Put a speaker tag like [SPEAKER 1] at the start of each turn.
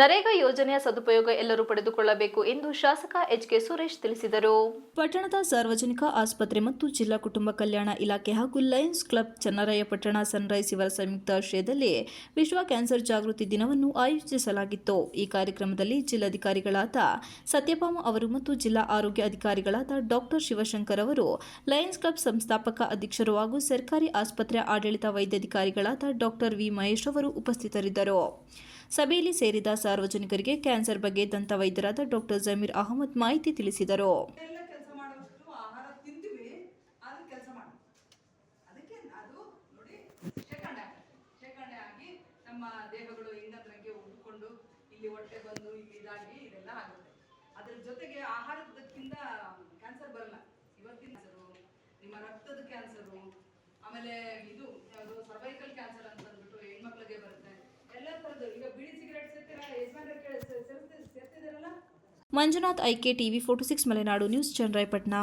[SPEAKER 1] ನರೇಗಾ ಯೋಜನೆಯ ಸದುಪಯೋಗ ಎಲ್ಲರೂ ಪಡೆದುಕೊಳ್ಳಬೇಕು ಎಂದು ಶಾಸಕ ಎಚ್ ಕೆ ಸುರೇಶ್ ತಿಳಿಸಿದರು. ಪಟ್ಟಣದ ಸಾರ್ವಜನಿಕ ಆಸ್ಪತ್ರೆ ಮತ್ತು ಜಿಲ್ಲಾ ಕುಟುಂಬ ಕಲ್ಯಾಣ ಇಲಾಖೆ ಹಾಗೂ ಲಯನ್ಸ್ ಕ್ಲಬ್ ಚನ್ನರಾಯಪಟ್ಟಣ ಸನ್ರೈಸ್ ಇವರ ಸಂಯುಕ್ತ ಆಶ್ರಯದಲ್ಲಿ ವಿಶ್ವ ಕ್ಯಾನ್ಸರ್ ಜಾಗೃತಿ ದಿನವನ್ನು ಆಯೋಜಿಸಲಾಗಿತ್ತು. ಈ ಕಾರ್ಯಕ್ರಮದಲ್ಲಿ ಜಿಲ್ಲಾಧಿಕಾರಿಗಳಾದ ಸತ್ಯಭಾಮ ಅವರು ಮತ್ತು ಜಿಲ್ಲಾ ಆರೋಗ್ಯ ಅಧಿಕಾರಿಗಳಾದ ಡಾಕ್ಟರ್ ಶಿವಶಂಕರ್ ಅವರು, ಲಯನ್ಸ್ ಕ್ಲಬ್ ಸಂಸ್ಥಾಪಕ ಅಧ್ಯಕ್ಷರು ಹಾಗೂ ಸರ್ಕಾರಿ ಆಸ್ಪತ್ರೆ ಆಡಳಿತ ವೈದ್ಯಾಧಿಕಾರಿಗಳಾದ ಡಾಕ್ಟರ್ ವಿ ಮಹೇಶ್ ಅವರು ಉಪಸ್ಥಿತರಿದ್ದರು. ಸಭೆಯಲ್ಲಿ ಸೇರಿದ ಸಾರ್ವಜನಿಕರಿಗೆ ಕ್ಯಾನ್ಸರ್ ಬಗ್ಗೆ ದಂತ ವೈದ್ಯರಾದ ಡಾಕ್ಟರ್ ಜಮೀರ್ ಅಹಮದ್ ಮಾಹಿತಿ ತಿಳಿಸಿದರು.
[SPEAKER 2] ಆಮೇಲೆ ಇದು
[SPEAKER 1] Manjunath IK TV forty six Malenadu news Channarayapatna